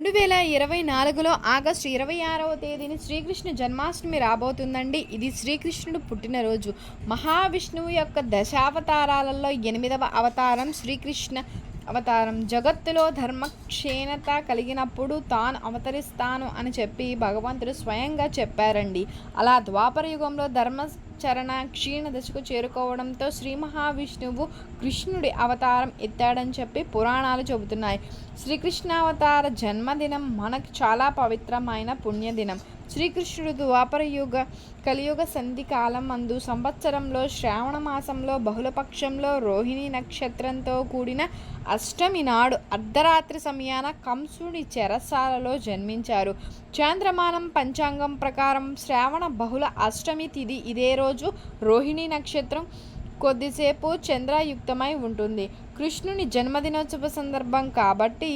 రెండు వేల ఇరవై నాలుగులో ఆగస్టు ఇరవై ఆరవ తేదీని శ్రీకృష్ణ జన్మాష్టమి రాబోతుందండి. ఇది శ్రీకృష్ణుడు పుట్టినరోజు. మహావిష్ణువు యొక్క దశావతారాలలో ఎనిమిదవ అవతారం శ్రీకృష్ణ అవతారం. జగత్తులో ధర్మక్షీణత కలిగినప్పుడు తాను అవతరిస్తాను అని చెప్పి భగవంతుడు స్వయంగా చెప్పారండి. అలా ద్వాపర యుగంలో ధర్మచరణ క్షీణ దశకు చేరుకోవడంతో శ్రీ మహావిష్ణువు కృష్ణుడి అవతారం ఎత్తాడని చెప్పి పురాణాలు చెబుతున్నాయి. శ్రీకృష్ణావతార జన్మదినం మనకు చాలా పవిత్రమైన పుణ్యదినం. శ్రీకృష్ణుడు ద్వాపరయుగ కలియుగ సంధి కాలం అందు సంవత్సరంలో శ్రావణ మాసంలో బహుళపక్షంలో రోహిణి నక్షత్రంతో కూడిన అష్టమి నాడు అర్ధరాత్రి సమయాన కంసుడి చెరసాలలో జన్మించారు. చాంద్రమానం పంచాంగం ప్రకారం శ్రావణ బహుళ అష్టమి తిథి ఇదే రోజు రోహిణి నక్షత్రం కొద్దిసేపు చంద్రయుక్తమై ఉంటుంది. కృష్ణుని జన్మదినోత్సవ సందర్భం కాబట్టి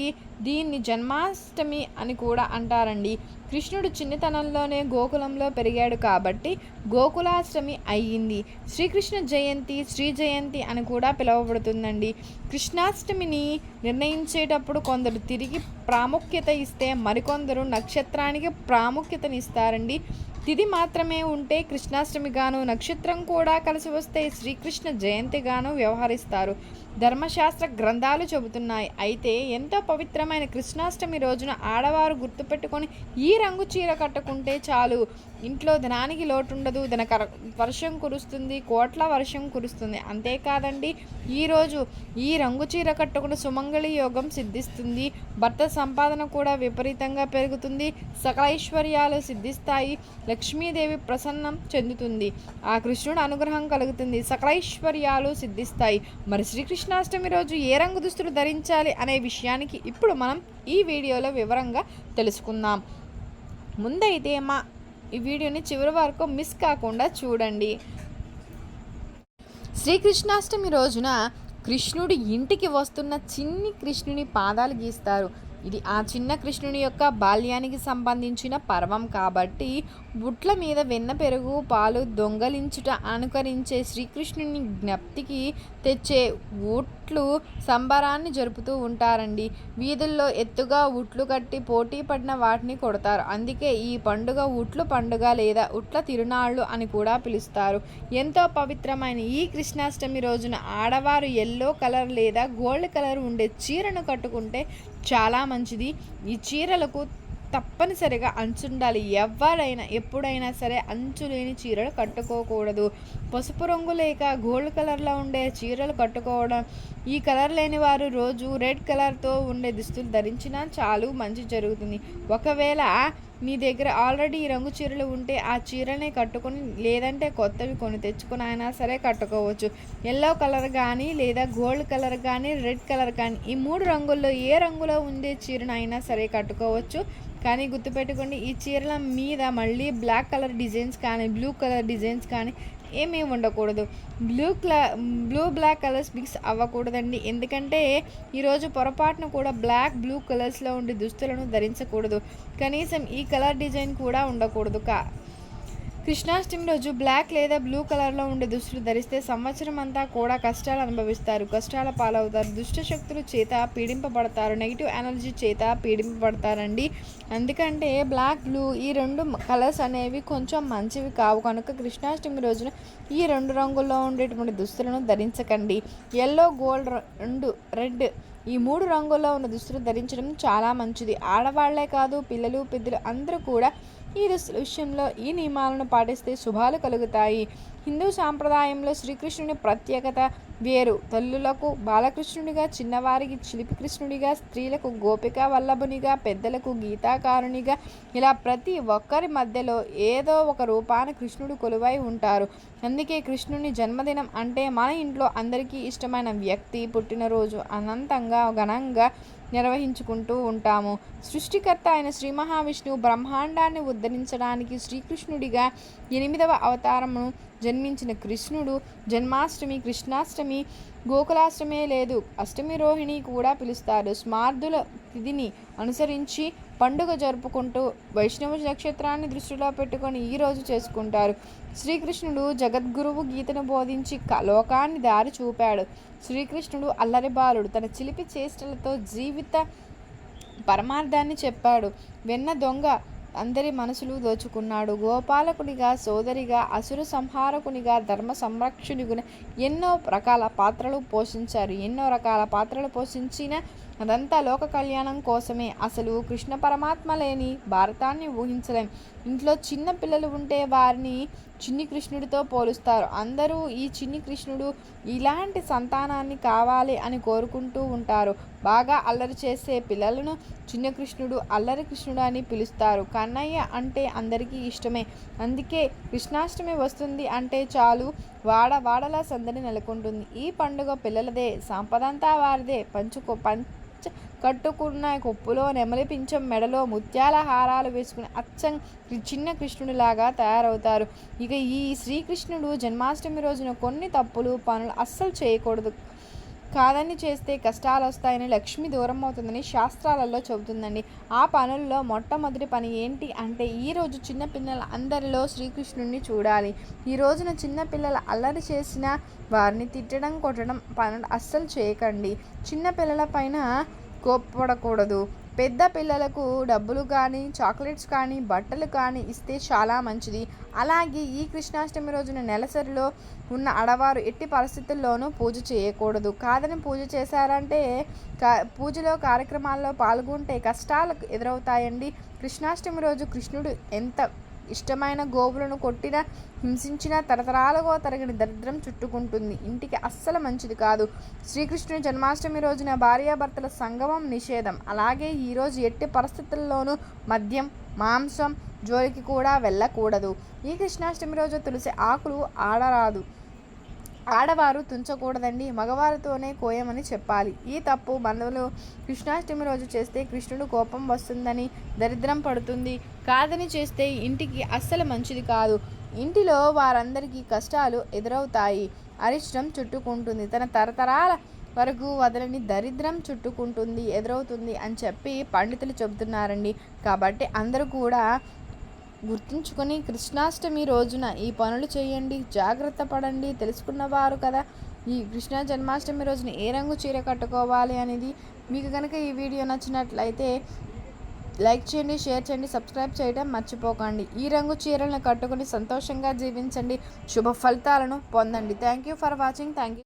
దీన్ని జన్మాష్టమి అని కూడా అంటారండి. కృష్ణుడు చిన్నతనంలోనే గోకులంలో పెరిగాడు కాబట్టి గోకులాష్టమి అయ్యింది. శ్రీకృష్ణ జయంతి శ్రీ జయంతి అని కూడా పిలువబడుతుందండి. కృష్ణాష్టమిని నిర్ణయించేటప్పుడు కొందరు తిరిగి ప్రాముఖ్యత ఇస్తే మరికొందరు నక్షత్రానికి ప్రాముఖ్యతనిస్తారండి. తిథి మాత్రమే ఉంటే కృష్ణాష్టమిగాను నక్షత్రం కూడా కలిసి వస్తే శ్రీకృష్ణ జయంతిగాను వ్యవహరిస్తారు. ధర్మశాస్త్ర గ్రంథాలు చెబుతున్నాయి. అయితే ఎంతో పవిత్రమైన కృష్ణాష్టమి రోజున ఆడవారు గుర్తుపెట్టుకొని ఈ రంగు చీర కట్టుకుంటే చాలు. ఇంట్లో ధనానికి లోటుండదు. ధన వర్షం కురుస్తుంది. కోట్ల వర్షం కురుస్తుంది. అంతేకాదండి ఈరోజు ఈ రంగు చీర కట్టుకుని సుమంగళి యోగం సిద్ధిస్తుంది. భర్త సంపాదన కూడా విపరీతంగా పెరుగుతుంది. సకల ఐశ్వర్యాలు సిద్ధిస్తాయి. లక్ష్మీదేవి ప్రసన్నం చెందుతుంది. ఆ కృష్ణుడు అనుగ్రహం కలుగుతుంది. సకలైశ్వర్యాలు సిద్ధిస్తాయి. మరి కృష్ణాష్టమి రోజు ఏ రంగు దుస్తులు ధరించాలి అనే విషయానికి ఇప్పుడు మనం ఈ వీడియోలో వివరంగా తెలుసుకుందాం. ముందైతే మా ఈ వీడియోని చివరి వరకు మిస్ కాకుండా చూడండి. శ్రీకృష్ణాష్టమి రోజున కృష్ణుడి ఇంటికి వస్తున్న చిన్ని కృష్ణుని పాదాలు గీస్తారు. ఇది ఆ చిన్న కృష్ణుని యొక్క బాల్యానికి సంబంధించిన పర్వం కాబట్టి బుట్ల మీద వెన్న పెరుగు పాలు దొంగలించుట అనుకరించే శ్రీకృష్ణుని జ్ఞప్తికి తెచ్చే ఉట్లు సంబరాన్ని జరుపుతూ ఉంటారండి. వీధుల్లో ఎత్తుగా ఉట్లు కట్టి పోటీ పడిన వాటిని కొడతారు. అందుకే ఈ పండుగ ఉట్లు పండుగ లేదా ఉట్ల తిరునాళ్ళు అని కూడా పిలుస్తారు. ఎంతో పవిత్రమైన ఈ కృష్ణాష్టమి రోజున ఆడవారు ఎల్లో కలర్ లేదా గోల్డ్ కలర్ ఉండే చీరను కట్టుకుంటే చాలా మంచిది. ఈ చీరలకు తప్పనిసరిగా అంచుండాలి. ఎవరైనా ఎప్పుడైనా సరే అంచు లేని చీరలు కట్టుకోకూడదు. పసుపు రంగు లేక గోల్డ్ కలర్లో ఉండే చీరలు కట్టుకోవడం ఈ కలర్ లేని వారు రోజు రెడ్ కలర్తో ఉండే దుస్తులు ధరించినా చాలు మంచి జరుగుతుంది. ఒకవేళ మీ దగ్గర ఆల్రెడీ ఈ రంగు చీరలు ఉంటే ఆ చీరనే కట్టుకొని లేదంటే కొత్తవి కొని తెచ్చుకొని అయినా సరే కట్టుకోవచ్చు. ఎల్లో కలర్ కానీ లేదా గోల్డ్ కలర్ కానీ రెడ్ కలర్ కానీ ఈ మూడు రంగుల్లో ఏ రంగులో ఉండే చీరను అయినా సరే కట్టుకోవచ్చు. కానీ గుర్తుపెట్టుకోండి ఈ చీరల మీద మళ్ళీ బ్లాక్ కలర్ డిజైన్స్ కానీ బ్లూ కలర్ డిజైన్స్ కానీ ఏమీ ఉండకూడదు. బ్లూ క్లా బ్లూ బ్లాక్ కలర్స్ మిక్స్ అవ్వకూడదండి. ఎందుకంటే ఈరోజు పొరపాటున కూడా బ్లాక్ బ్లూ కలర్స్లో ఉండే దుస్తులను ధరించకూడదు. కనీసం ఈ కలర్ డిజైన్ కూడా ఉండకూడదు కా కృష్ణాష్టమి రోజు బ్లాక్ లేదా బ్లూ కలర్లో ఉండే దుస్తులు ధరిస్తే సంవత్సరం అంతా కూడా కష్టాలు అనుభవిస్తారు. కష్టాల పాలవుతారు. దుష్ట శక్తుల చేత పీడింపబడతారు. నెగిటివ్ ఎనర్జీ చేత పీడింపబడతారండి. ఎందుకంటే బ్లాక్ బ్లూ ఈ రెండు కలర్స్ అనేవి కొంచెం మంచివి కావు. కనుక కృష్ణాష్టమి రోజున ఈ రెండు రంగుల్లో ఉండేటువంటి దుస్తులను ధరించకండి. ఎల్లో గోల్డ్ రెండు రెడ్ ఈ మూడు రంగుల్లో ఉన్న దుస్తులు ధరించడం చాలా మంచిది. ఆడవాళ్ళే కాదు పిల్లలు పెద్దలు అందరూ కూడా ఈ దుస్తుల విషయంలో ఈ నియమాలను పాటిస్తే శుభాలు కలుగుతాయి. హిందూ సాంప్రదాయంలో శ్రీకృష్ణుని ప్రత్యేకత వేరు. తల్లులకు బాలకృష్ణుడిగా చిన్నవారికి చిలిపికృష్ణుడిగా స్త్రీలకు గోపిక వల్లభునిగా పెద్దలకు గీతాకారునిగా ఇలా ప్రతి ఒక్కరి మధ్యలో ఏదో ఒక రూపాన కృష్ణుడు కొలువై ఉంటారు. అందుకే కృష్ణుని జన్మదినం అంటే మన ఇంట్లో అందరికీ ఇష్టమైన వ్యక్తి పుట్టినరోజు అనంతంగా ఘనంగా నిర్వహించుకుంటూ ఉంటాము. సృష్టికర్త అయిన శ్రీ మహావిష్ణువు బ్రహ్మాండాన్ని ఉద్ధరించడానికి శ్రీకృష్ణుడిగా ఎనిమిదవ అవతారమును జన్మించిన కృష్ణుడు జన్మాష్టమి కృష్ణాష్టమి గోకులాష్టమే లేదు. అష్టమి రోహిణి కూడా పిలుస్తారు. స్మార్థుల తిథిని అనుసరించి పండుగ జరుపుకుంటూ వైష్ణవ నక్షత్రాన్ని దృష్టిలో పెట్టుకొని ఈ రోజు చేసుకుంటారు. శ్రీకృష్ణుడు జగద్గురువు గీతను బోధించి లోకాన్ని దారి చూపాడు. శ్రీకృష్ణుడు అల్లరి బాలుడు. తన చిలిపి చేష్టలతో జీవిత పరమార్థాన్ని చెప్పాడు. వెన్న దొంగ అందరి మనసులు దోచుకున్నాడు. గోపాలకునిగా సోదరిగా అసుర సంహారకునిగా ధర్మ సంరక్షణునిగా ఎన్నో రకాల పాత్రలు పోషించారు. ఎన్నో రకాల పాత్రలు పోషించిన అదంతా లోక కళ్యాణం కోసమే. అసలు కృష్ణ పరమాత్మ లేని భారతాన్ని ఊహించలేం. ఇంట్లో చిన్న పిల్లలు ఉంటే వారిని చిన్ని కృష్ణుడితో పోలుస్తారు. అందరూ ఈ చిన్ని కృష్ణుడు ఇలాంటి సంతానాన్ని కావాలి అని కోరుకుంటూ ఉంటారు. బాగా అల్లరి చేసే పిల్లలను చిన్న కృష్ణుడు అల్లరి కృష్ణుడు అని పిలుస్తారు. కన్నయ్య అంటే అందరికీ ఇష్టమే. అందుకే కృష్ణాష్టమి వస్తుంది అంటే చాలు. వాడ వాడలా సందడి నెలకొంటుంది. ఈ పండుగ పిల్లలదే సంపదంతా వారిదే. పంచుకో పం కట్టుకున్న కొప్పులో నెమలి పింఛం మెడలో ముత్యాల హారాలు వేసుకుని అచ్చం చిన్న కృష్ణుడిలాగా తయారవుతారు. ఇక ఈ శ్రీకృష్ణుడు జన్మాష్టమి రోజున కొన్ని తప్పులు పనులు అస్సలు చేయకూడదు. కాదని చేస్తే కష్టాలు వస్తాయని లక్ష్మి దూరం అవుతుందని శాస్త్రాలలో చెబుతుందండి. ఆ పనుల్లో మొట్టమొదటి పని ఏంటి అంటే ఈరోజు చిన్నపిల్లల అందరిలో శ్రీకృష్ణుడిని చూడాలి. ఈ రోజున చిన్నపిల్లల అల్లరి చేసిన వారిని తిట్టడం కొట్టడం పనులు అస్సలు చేయకండి. చిన్నపిల్లల పైన కోప్పడకూడదు. పెద్ద పిల్లలకు డబ్బులు కానీ చాక్లెట్స్ కానీ బట్టలు కానీ ఇస్తే చాలా మంచిది. అలాగే ఈ కృష్ణాష్టమి రోజున నెలసరిలో ఉన్న ఆడవారు ఎట్టి పరిస్థితుల్లోనూ పూజ చేయకూడదు. కాదని పూజ చేశారంటే పూజలో కార్యక్రమాల్లో పాల్గొంటే కష్టాలు ఎదురవుతాయండి. కృష్ణాష్టమి రోజు కృష్ణుడు ఎంత ఇష్టమైన గోవులను కొట్టిన హింసించిన తరతరాలుగా తరగని దరిద్రం చుట్టుకుంటుంది. ఇంటికి అస్సలు మంచిది కాదు. శ్రీకృష్ణుని జన్మాష్టమి రోజున భార్యాభర్తల సంగమం నిషేధం. అలాగే ఈరోజు ఎట్టి పరిస్థితుల్లోనూ మద్యం మాంసం జోలికి కూడా వెళ్ళకూడదు. ఈ కృష్ణాష్టమి రోజు తులసి ఆకులు ఆడరాదు. ఆడవారు తుంచకూడదండి మగవారితోనే కోయమని చెప్పాలి. ఈ తప్పు బంధువులు కృష్ణాష్టమి రోజు చేస్తే కృష్ణుడు కోపం వస్తుందని దరిద్రం పడుతుంది. కాదని చేస్తే ఇంటికి అస్సలు మంచిది కాదు. ఇంటిలో వారందరికీ కష్టాలు ఎదురవుతాయి. అరిష్టం చుట్టుకుంటుంది. తన తరతరాల వరకు వదలని దరిద్రం చుట్టుకుంటుంది ఎదురవుతుంది అని చెప్పి పండితులు చెబుతున్నారండి. కాబట్టి అందరూ కూడా గుర్తుంచుకొని కృష్ణాష్టమి రోజున ఈ పనులు చేయండి జాగ్రత్త పడండి తెలుసుకున్నవారు కదా. ఈ కృష్ణ జన్మాష్టమి రోజున ఏ రంగు చీర కట్టుకోవాలి అనేది మీకు కనుక ఈ వీడియో నచ్చినట్లయితే లైక్ చేయండి షేర్ చేయండి సబ్స్క్రైబ్ చేయడం మర్చిపోకండి. ఈ రంగు చీరలను కట్టుకుని సంతోషంగా జీవించండి. శుభ ఫలితాలను పొందండి. Thank you for watching. Thank you.